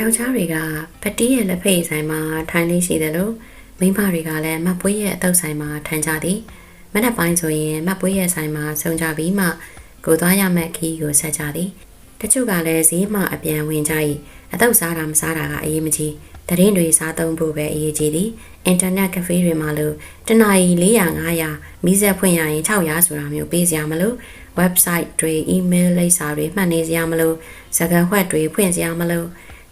ယောက်ျားတွေကပတိရဲ့လက်ဖက်ရည်ဆိုင်မှာထိုင်လေးရှိတယ်လို့မိန်းမတွေကလည်းမပွေးရဲ့အတုပ်ဆိုင်မှာထိုင်ကြသည်မနက်ပိုင်းဆိုရင်မပွေးရဲ့ဆိုင်မှာဆုံကြပြီးမှကိုသွားရမယ့်ခီးကိုဆက်ကြသည်တချို့ကလည်းဈေးမှအပြန်ဝင်ကြ၏အတုပ်စားတာမစားတာကအရေးမကြီးတရင်တွေစားသုံးဖို့ပဲအရေးကြီးသည်အင်တာနက်ကဖေးတွေမှာလို့တနအီ400 500မိဆက်ဖွင့်ရရင်600ဆိုတာမျိုးပေးစရာမလို website တွေ email လိပ်စာတွေမှတ်နေစရာမလိုစကားဝှက်တွေဖွင့်စရာမလို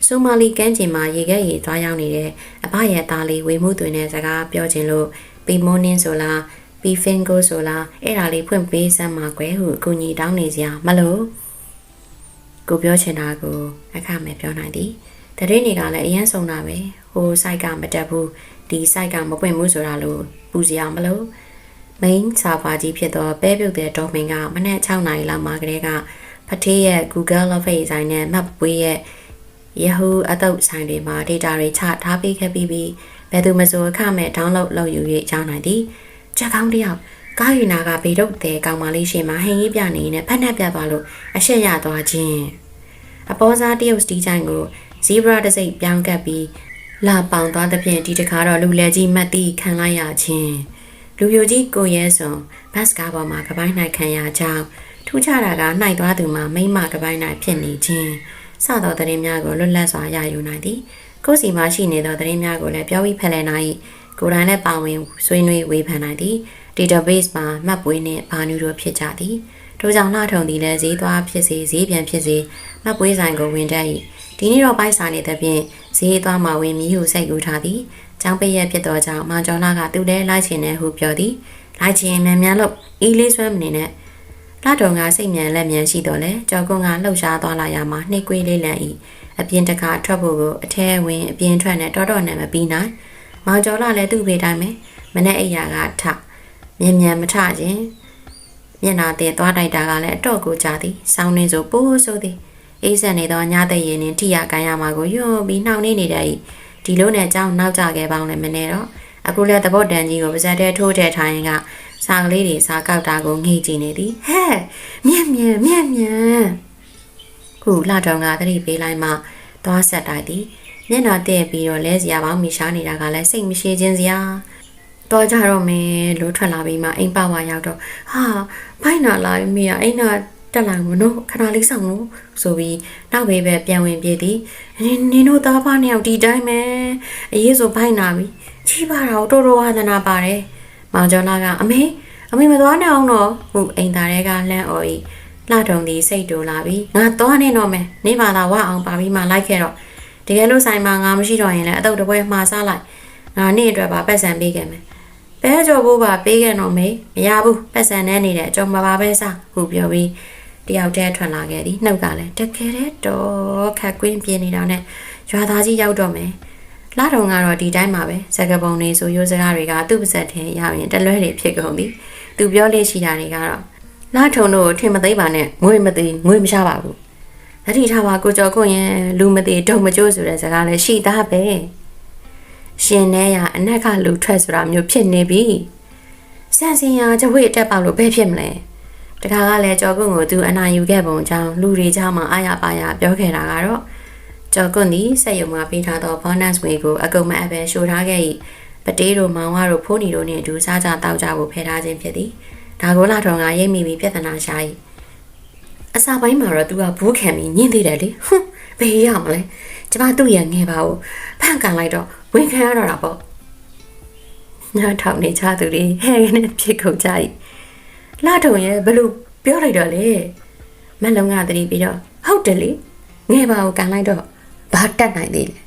ဆိုမာလီကမ်းခြေမှာရေခဲရေသွားရောက်နေတဲ့အဘရဲ့သားလေးဝေမှုတွင်တဲ့စကားပြောခြင်းလို့ပီမိုနင်းဆိုလားပီဖင်ကိုဆိုလားအဲ့ဒါလေးဖွင့်ပေးစမ်းမှာကွယ်ဟုအကူကြီးတောင်းနေစရာမလိုကိုပြောချင်တာကိုအခမဲ့ပြောနိုင်သည်တရင်တွေကလည်းအရင်ဆုံးတာပဲဟို site ကမတက်ဘူးဒီ site ကမပွင့်ဘူးဆိုတာလို့ပူစရာမလို main server ကြီးဖြစ်သောပဲပြုတ်တဲ့ domain ကမနက်6နာရီလောက်မှာကလေးကဖထေးရဲ့ Google Office ဆိုင်နဲ့ Map ပွေးရဲ့ Yahoo အတုပ်ဆိုင်တွေမှာ data တွေချထားပေးခဲ့ပြီးပြီးဘယ်သူမဆိုအခမဲ့ download လုပ်ယူ၍ကြောင်းနိုင်သည်ချက်ကောင်းတယောက်ကားယူနာကဘေဒုတ်တဲ့ကောင်မလေးရှိမှဟင်းကြီးပြနေနဲ့ဖက်နှက်ပြသွားလို့အရှက်ရသွားခြင်းအပေါ်စားတရုတ်စတီးချိုင်ကို zebra တစ်စိတ်ပြောင်းကပ်ပြီးလာပေါင်သွားသဖြင့်ဒီတခါတော့လူလဲကြီးမတ်တီခံလိုက်ရခြင်းလူပြိုကြီးကိုရဲစွန်ဘတ်စကားပေါ်မှာကပိုင်းနိုင်ခံရကြောင်းထူးခြားတာကနှိုက်သွားသူမှာမိမ့်မကပိုင်းနိုင်ဖြစ်နေခြင်း စသောသတင်းများကိုလွတ်လပ်စွာရယူနိုင်သည်ကိုယ်စီမှာရှိနေသောသတင်းများကိုလည်းပြောပြီးဖက်လှယ်နိုင်ကိုယ်တိုင်လည်းပါဝင်ဆွေးနွေးဝေဖန်နိုင်သည် database မှာမှတ်ပွေးနှင့်ဘာနူတို့ဖြစ်ကြသည်ထို့ကြောင့်လှထုံသည်လည်းဈေးသွားဖြစ်စေဈေးပြန်ဖြစ်စေမှတ်ပွေးဆိုင်ကိုဝင်တတ်၏ဒီနေ့တော့ပိုက်စာနေသဖြင့်ဈေးသွားမှဝင်မီဟုစိတ်ကူးထားသည်ကျောင်းပိရက်ဖြစ်သောကြောင့်မောင်ကျော်လာကသူ့တဲလိုက်ချင်တဲ့ဟုပြောသည်လိုက်ချင်မြန်မြန်လို့အီးလေးဆွဲမနေနဲ့ လာတော်ကစိတ်မြန်လက်မြန်ရှိတော့လေကြော်ကွန်ကလှုပ်ရှားသွားလာရမှာနှိတ်ကွေးလေးလန့်၏အပြင်တကာထွက်ဖို့ကိုအထဲဝင်အပြင်ထွက်နဲ့တော်တော်နဲ့မပြီးနိုင်မောင်ကျော်လာလည်းသူ့ဖေတိုင်းပဲမနဲ့အိယာကထမြန်မြန်မထခြင်းမျက်နာသေးသွားတိုက်တာကလည်းအတော့ကိုကြသည်စောင်းနေဆိုပိုးဆိုသည်အေးဆက်နေသောညတဲ့ရင်နှင့်ထိရကန်ရမှာကိုယွန်းပြီးနှောင့်နေနေတဲ့ဤဒီလိုနဲ့ကြောင်းနောက်ကြခဲ့ပေါင်းလည်းမနေတော့အခုလည်းသဘောတန်ကြီးကိုပါဇက်တဲထိုးထည့်ထားရင်က စာကလေးတွေစာကောက်တာကိုငှိကြည့်နေသည်ဟဲ့မြက်မြက်မြက်မြက်ခုလှတော်ကသတိပေးလိုက်မှသွားဆက်တိုက်သည်မျက်နှာတဲ့ပြီးတော့လဲစရာပေါင်းမိရှားနေတာကလည်းစိတ်မရှိခြင်းစရာတော့ကြတော့မယ်လို့ထွက်လာပြီးမှအိမ်ပါဝါရောက်တော့ဟာဘိုက်နာလာပြီးမိရအိမ်နာတက်လာမလို့ခဏလေးဆောင်လို့ဆိုပြီးနောက်ဘေးပဲပြန်ဝင်ပြေးသည်နင်နင်တို့သားဖားနှစ်ယောက်ဒီတိုင်းပဲအရေးဆိုဘိုက်နာပြီချီးပါတော့တော်တော်ဝါသနာပါတယ် မောင်ကျော်လာကအမေအမေမသွားနိုင်အောင်တော့ဟုအိမ်သားတွေကလှမ်းអော်ဤလှထုံသည်စိတ်တူလာပြီငါသွားနေတော့မယ်နေပါသာဝအောင်ပါပြီးမှလိုက်ခဲ့တော့တကယ်လို့ဆိုင်မှာငါမရှိတော့ရင်လည်းအတုတ်တပွဲမှားစားလိုက်ငါနေ့အတွက်ပါပတ်စံပေးခဲ့မယ်ပဲကြော်ဖို့ပါပေးခဲ့တော့မေမရဘူးပတ်စံနဲ့နေတဲ့အကျော်မပါပဲစားဟုပြောပြီးတယောက်တည်းထွက်လာခဲ့သည်နှုတ်ကလည်းတကယ်တော့ခက်ကွင်းပြင်းနေတာနဲ့ရွာသားကြီးရောက်တော့မယ် လာတော်ကတော့ဒီတိုင်းမှာပဲစကပုံတွေဆိုရိုးစကားတွေကသူ့ပါဇက်ထဲရောက်ရင်တလွဲတွေဖြစ်ကုန်ပြီသူပြောလေရှိတာတွေကတော့လာထုံတို့ထင်မသိပါနဲ့ငွေမသိငွေမရှာပါဘူးသတိထားပါကိုကျော်ကွန်ရဲ့လူမသိဒုံမကျိုးဆိုတဲ့စကားလည်းရှိသားပဲရှင်နဲ့ရအနက်ကလူထွက်ဆိုတာမျိုးဖြစ်နေပြီစံစင်ရကြွေတက်ပေါက်လို့ဘယ်ဖြစ်မလဲတခါကလည်းကြော်ကွန်ကိုသူအနာယူခဲ့ပုံကြောင့်လူတွေကြားမှာအာရပါရပြောခဲ့တာကတော့ ကျော်ကွန်သည်စက်ရုံမှာပေးထားသော bonus ငွေကိုအကုန်မအပ်ပဲရှို့ထားခဲ့၏ပတေးတို့မောင်ဝါတို့ဖိုးနီတို့နှင့်အတူစားကြတောက်ကြဖို့ဖယ်ထားခြင်းဖြစ်သည်ဒါကိုလာတော်ကရိပ်မိပြီးပြဿနာရှာ၏အစာပိုင်းမှာတော့သူကဘူးခံပြီးညင်းသေးတယ်လေဟွန်းဘယ်ရမလဲကျမသူ့ရဲ့ငယ်ပါကိုဖန့်ကန်လိုက်တော့ဝင်ခံရတော့တာပေါ့ညထောင်နေချသူတွေဟဲ့နဲ့ဖြစ်ကုန်ကြ၏လာတော်ရဲ့ဘလို့ပြောလိုက်တော့လေမက်လုံးကတတိပြီးတော့ဟုတ်တယ်လေငယ်ပါကိုကန်လိုက်တော့ဘာ တက်နိုင်သေးလဲ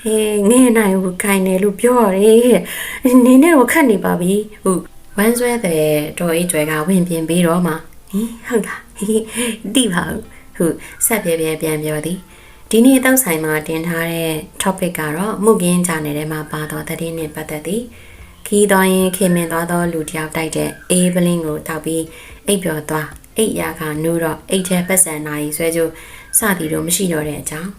ဟေးငဲနိုင်ဘူးခိုင်တယ်လို့ပြောရတယ်နင်းနဲ့တော့ခတ်နေပါပြီဟုတ်ဝမ်းဆွဲတဲ့တော်အေးကျွဲကဝင်ပြင်းပြီးတော့မှဟင်ဟုတ်လားဟေးတိပါဘူးဟုတ်ဆက်ပြပြပြန်ပြောသည်ဒီနေ့တောက်ဆိုင်မှာတင်ထားတဲ့ topic ကတော့မှုကင်းကြနေတဲ့မှာပါတော့တဲ့င်းနဲ့ပတ်သက်သည်ခီးသွားရင်ခင်မင်သွားသောလူတယောက်တိုက်တဲ့အေးပလင်းကိုတောက်ပြီးအိပ်ပျော်သွားအိပ်ရာကနူးတော့အိတ်ထဲပတ်စံနာရီဆွဲကြိုး စသည်တို့မရှိတော့တဲ့အကြောင်း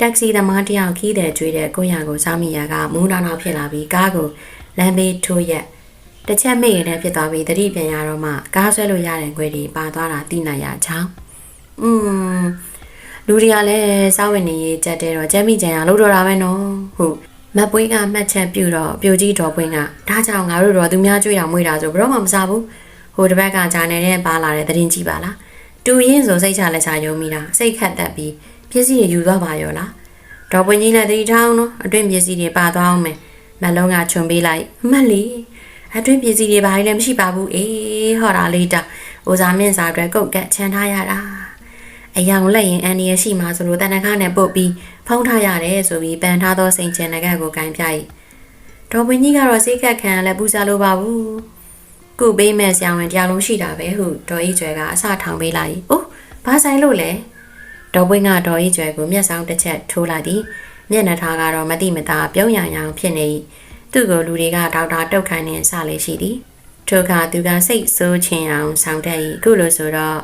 တက္ကစီသမားတယောက်ခီးတဲ့ကျွေးတဲ့ကိုရကိုစားမိရာကမူးနောက်နောက်ဖြစ်လာပြီးကားကိုလမ်းဘေးထိုးရက်တစ်ချက်မိရတဲ့ဖြစ်သွားပြီးတတိပြန်ရတော့မှကားဆွဲလို့ရတဲ့ခွေတွေပါသွားတာသိနိုင်ရချောင်းอืมလူတွေကလည်းစားဝင်နေရေးကြက်တဲတော့ကြမ်းမိကြံရလို့တော့တာပဲနော်ဟုတ်မပွေးကမှတ်ချက်ပြုတော့ပြိုကြီးတော်ပွင့်ကဒါကြောင့်ငါတို့တော့သူများကြွေးတာမွေးတာဆိုဘယ်တော့မှမစားဘူးဟိုတစ်ဘက်ကဂျာနယ်နဲ့ပါလာတဲ့သတင်းကြည့်ပါလား တူရင်ဆိုစိတ်ချလက်ချယုံမိတာစိတ်ခတ်တက်ပြီးပစ္စည်းတွေယူသွားပါရောလားတော်ပွင့်ကြီးလည်းသတိထားအောင်နော်အတွင်းပစ္စည်းတွေပါသွားအောင်မယ်မလုံးကခြုံပေးလိုက်အမှတ်လီအတွင်းပစ္စည်းတွေဘာလည်းမရှိပါဘူးအေးဟော်တာလေးတာအိုဇာမင်းစာအတွက်ကုတ်ကက်ချန်ထားရတာအယောင်လက်ရင်အန်ဒီရရှိမှဆိုလို့တန်တခါနဲ့ပုတ်ပြီးဖုံးထားရတယ်ဆိုပြီးပန်ထားသောစိန်ချင်နဂတ်ကိုကင်ပြ၏ဒေါ်ပွင့်ကြီးကတော့စိတ်ကက်ခံလည်းပူစားလိုပါဘူး ကုပေးမဲ့ဆရာဝန်တရားလုံးရှိတာပဲဟုဒေါ်ဤကျွဲကအစထောင်ပေးလိုက်။အိုးဘာဆိုင်လို့လဲ။ဒေါ်ပွင့်ကဒေါ်ဤကျွဲကိုမျက်စောင်းတစ်ချက်ထိုးလိုက်သည်။မျက်နှာထားကတော့မတိမတာပြုံးရံရံဖြစ်နေ၏။သူ့ကိုလူတွေကဒေါက်တာတုတ်ခိုင်းနေစလေရှိသည်။ထို့ကသူကစိတ်ဆိုးချင်အောင်ဆောင်တတ်၏အခုလိုဆိုတော့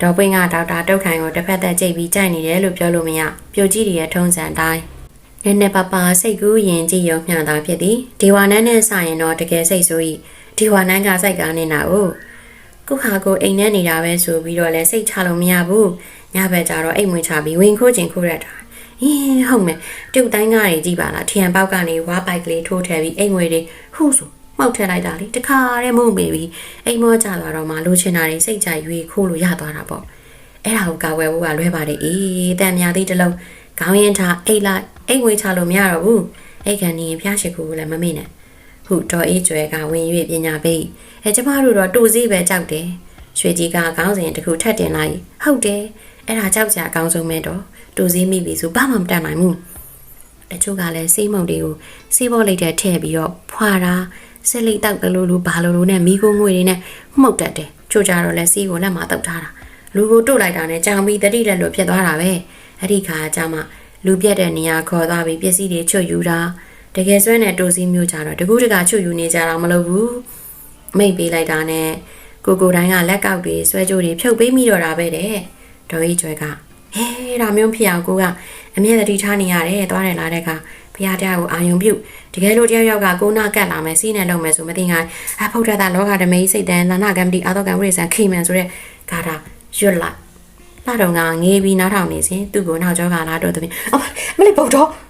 ဒေါ်ပွင့်ကဒေါက်တာတုတ်ခိုင်ကိုတစ်ဖက်သက်ကြိတ်ပြီးကြိုက်နေတယ်လို့ပြောလို့မရပြိုကြီးတွေရဲ့ထုံးစံတိုင်းနည်းနည်းပါးပါစိတ်ကူးရင်ကြည့်ရုံမျှတာဖြစ်သည်ဒီဝါနန်းနဲ့ဆိုင်ရင်တော့တကယ်စိတ်ဆိုး၏ ဒီဝါနန်းကစိုက်ကနေတာ哦ခုဟာကိုအိမ်ထဲနေတာပဲဆိုပြီးတော့လဲစိတ်ချလို့မရဘူးညဘက်ကျတော့အိမ်ဝင်ချပြီးဝင်ခိုးခြင်းခိုးရတာအင်းဟုတ်မယ်တုတ်တိုင်းကားတွေကြည့်ပါလားထီယံပေါက်ကနေဝါပိုက်ကလေးထိုးထည့်ပြီးအိမ်ငွေတွေဟုဆိုမှောက်ထည့်လိုက်တာလေတခါတည်းမုံပေပြီးအိမ်မောကျသွားတော့မှလိုချင်တာတွေစိတ်ကြိုက်ရွေခိုးလို့ရသွားတာပေါ့အဲ့ဒါကိုကာဝယ်ဖို့ကလွဲပါတယ်အေးတန်မြာသေးတလုံးခေါင်းရင်ထားအိတ်လိုက်အိမ်ငွေချလို့မရတော့ဘူးအိတ်ကန်နေဖျားရှိခုကိုလည်းမမေ့နဲ့ ဟုတော်အေးကျွဲကဝင်၍ပညာပေးအဲကျမတို့တော့တူစည်းပဲကြောက်တယ်ရွှေကြီးကခေါင်းစဉ်တစ်ခုထပ်တင်လိုက်ဟုတ်တယ်အဲ့ဒါကြောက်ကြအကောင်းဆုံးပဲတော့တူစည်းမိပြီဆိုဘာမှမတတ်နိုင်ဘူးတချို့ကလည်းစေးမုံတွေကိုစေးဘောလိုက်တဲ့ထည့်ပြီးတော့ဖွာတာဆက်လိတ်တောက်တလူလူဘာလိုလိုနဲ့မိကိုငွေတွေနဲ့မှုတ်တတ်တယ်ချို့ကြတော့လည်းစီးကိုလက်မှာတောက်ထားတာလူကိုတို့လိုက်တာနဲ့ကြောင်ပြီးတတိလက်လိုဖြစ်သွားတာပဲအဲ့ဒီခါကျမှလူပြက်တဲ့နေရာခေါ်သွားပြီးပစ္စည်းတွေချွတ်ယူတာ တကယ်ဆွဲနဲ့တိုးစီးမျိုးကြတော့တကူးတကချွတ်ယူနေကြတော့မလုပ်ဘူးမိတ်ပေးလိုက်တာနဲ့ကိုကိုတိုင်းကလက်ကောက်တွေဆွဲကြိုးတွေဖြုတ်ပေးမိတော့တာပဲတဲ့ဒေါ်ကြီးကျွဲကဟဲဒါမျိုးဖြစ်အောင်ကိုကအမြဲတတိထားနေရတယ်သွားတယ်လားတဲ့ကဖះတရားကိုအာယုံပြုတ်တကယ်လို့တယောက်ယောက်ကကိုနာကတ်လာမယ်စီးနဲ့လုံးမယ်ဆိုမသိငါအဖုတ်ထတာလောကဓမေစိတ်တန်လာနာကမ္မတီအာသောကံဝိရဇံခိမန်ဆိုတဲ့ဂါထာရွတ်လိုက်လာတော့ငါငေးပြီးနားထောင်နေစဉ်သူ့ကိုနောက်ကျောကလာတော့တပင်းအမလေးပုတ်တော့ဟု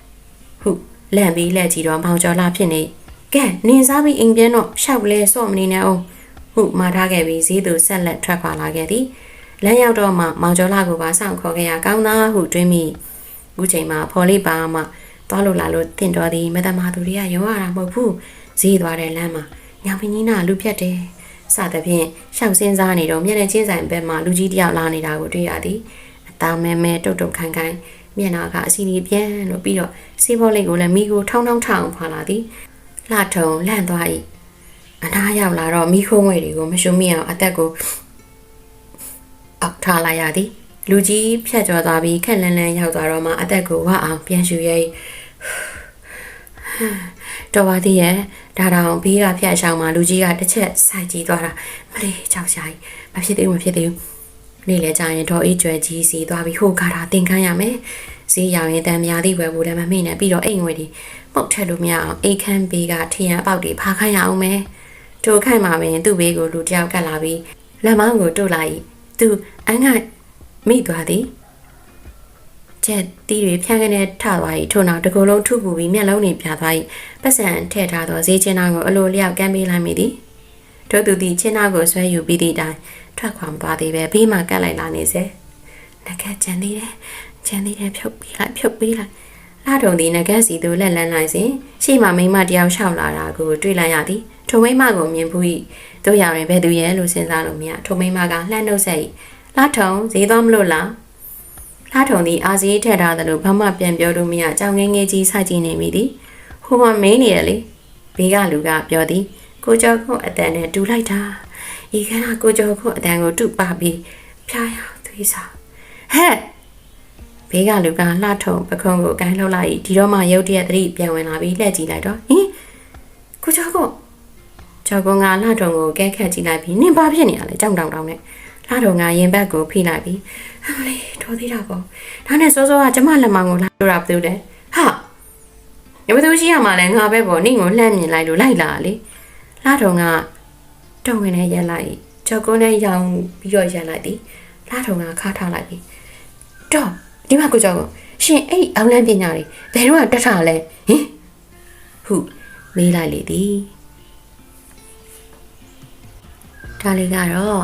လန့်ပြီးလက်ကြည့်တော့မောင်ကျော်လာဖြစ်နေကဲနင်းစားပြီးအိမ်ပြန်တော့ရှောက်လဲစော့မနေနဲ့အောင်ဟုမှားထားခဲ့ပြီးဈေးသူဆက်လက်ထွက်ခွာလာခဲ့သည်လမ်းရောက်တော့မှမောင်ကျော်လာကိုပါစောင့်ခေါ်ခဲ့ရကောင်းသားဟုတွေးမိအခုချိန်မှာဖော်လေးပါမှသွားလို့လာလို့တင့်တော်သည်မတမာသူတွေကရုံရတာမဟုတ်ဘူးဈေးသွားတဲ့လမ်းမှာညောင်ပင်ကြီးနာလူပြတ်တယ်စသဖြင့်ရှောက်စင်းစားနေတော့မျက်နှာချင်းဆိုင်ဘက်မှာလူကြီးတယောက်လာနေတာကိုတွေ့ရသည်အသားမဲမဲတုတ်တုတ်ခိုင်ခိုင် မျက်နှာကအစီအီပြန်လို့ပြီးတော့စေးဘောလိတ်ကိုလည်းမိကိုထောင်းထောင်းထောင်းဖွာလာသည်လှထုံလန့်သွား၏အနားရောက်လာတော့မိခိုးငွေတွေကိုမရှုံမိအောင်အသက်ကိုအောက်ထားလိုက်ရသည်လူကြီးဖြတ်ကျော်သွားပြီးခက်လန်းလန်းရောက်သွားတော့မှအသက်ကိုဝအောင်ပြန်ရှူရဲတော်ပါသေးရဲ့ဒါတောင်ဘေးကဖြတ်ဆောင်မှလူကြီးကတစ်ချက်စိုက်ကြည့်သွားတာမလေးကြောက်ရှာကြီးမဖြစ်သေးဘူးမဖြစ်သေးဘူး နေ့လေကြာရင်တော့အေးကျွဲကြီးစီသွားပြီးဟိုကားတာတင်ခမ်းရမယ်ဈေးရောင်ရင်တန်များသည့်ဝယ်ဖို့လည်းမမေ့နဲ့ပြီးတော့အိမ်ငွေတွေပုတ်ထက်လို့မရအောင်အိတ်ခမ်းဘေးကထရံအပေါက်တွေဖာခိုင်းရအောင်မယ်ထိုခိုင်မှာပင်သူ့ဘေးကိုလူတယောက်ကပ်လာပြီးလက်မောင်းကိုတို့လိုက်သူအငိုက်မိသွားသည်ချက်တီးတွေဖြန့်ကနေထသွား၏ထို့နောက်တကူလုံးထုပူပြီးမျက်လုံးတွေပြသွား၏ပတ်စံထည့်ထားသောဈေးချင်းသားကိုအလိုလျောက်ကမ်းပေးလိုက်မိသည် ထို့သူသည်ချင်းသားကိုဆွဲယူပြီးသည့်တိုင်ထွက်ခွာမသွားသေးပဲဘေးမှကပ်လိုက်လာနေစေနကကြံသေးတယ်ကြံသေးတယ်ဖြုတ်ပြီးလိုက်ဖြုတ်ပြီးလိုက်လာထုံသည်နဂတ်စီသို့လက်လန်းလိုက်စဉ်ရှေ့မှမိမတယောက်ရှောက်လာတာကိုတွေ့လိုက်ရသည်ထိုမိမကိုမြင်ဘူး၏တို့ရရင်ဘယ်သူရဲ့လို့စဉ်းစားလို့မရထိုမိမကလှမ်းနှုတ်ဆက်၏လာထုံဈေးသွားမလို့လားလာထုံသည်အာစီထက်ထားတယ်လို့ဘာမှပြန်ပြောလို့မရကြောင်ငင်းငယ်ကြီးစိုက်ကြည့်နေမိသည်ဟိုမှမင်းနေရလေဘေးကလူကပြောသည် ကိုကျော်ခုအတန်နဲ့တူလိုက်တာဤခဏကိုကျော်ခုအတန်ကိုတူပါပြီးဖျားရောက်သွေးစားဟဲ့ဘေးကလူကလှထုံပခုံးကိုအကိုင်းလှုပ်လိုက်ဒီတော့မှရုတ်တရက်သတိပြန်ဝင်လာပြီးလှည့်ကြည့်လိုက်တော့ဟင်ကိုကျော်ခုကျော်ကုန်းကလှထုံကိုကဲခတ်ကြည့်လိုက်ပြီးနင်ဘာဖြစ်နေရလဲကြောင်တောင်တောင်နဲ့လှထုံကရင်ဘက်ကိုဖိလိုက်ပြီးအမလေးတော်သေးတာပေါ့ဒါနဲ့စောစောကကျမလက်မောင်ကိုလှလို့တာဘယ်သူလဲဟာရမသူရှိရမှာလဲငါပဲပေါ့နင့်ကိုလှမ်းမြင်လိုက်လို့လိုက်လာလေ လှထုံကတုံဝင်နဲ့ရက်လိုက်ကျော်ကုန်းနဲ့ရောင်ပြီးတော့ရက်လိုက်သည်လှထုံကခါထားလိုက်ပြီးတော့ဒီမှာကိုကြောက်ကိုရှင်အဲ့ဒီအောင်လန်းပညာလေးဘယ်တော့တက်ထားလဲဟင်ဟုမေးလိုက်လေသည်ဒါလေးကတော့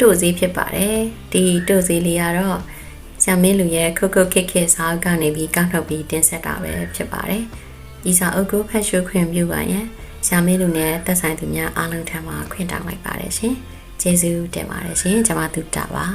တို့စည်းဖြစ်ပါတယ်ဒီတို့စည်းလေးကတော့ဆံမင်းလူရဲ့ခုတ်ခုတ်ခက်ခက်စားကနေပြီးကောက်ထုတ်ပြီးတင်ဆက်တာပဲဖြစ်ပါတယ်ဒီစာအုပ်ကိုဖတ်ရှုခွင့်ပြုပါရန် ဆံမင်းလူနဲ့သက်ဆိုင်သူများအားလုံးထံမှာခွင့်တောင်းလိုက်ပါတယ်ရှင်ကျေးဇူးတင်ပါတယ်ရှင်ကျွန်မသူတာပါ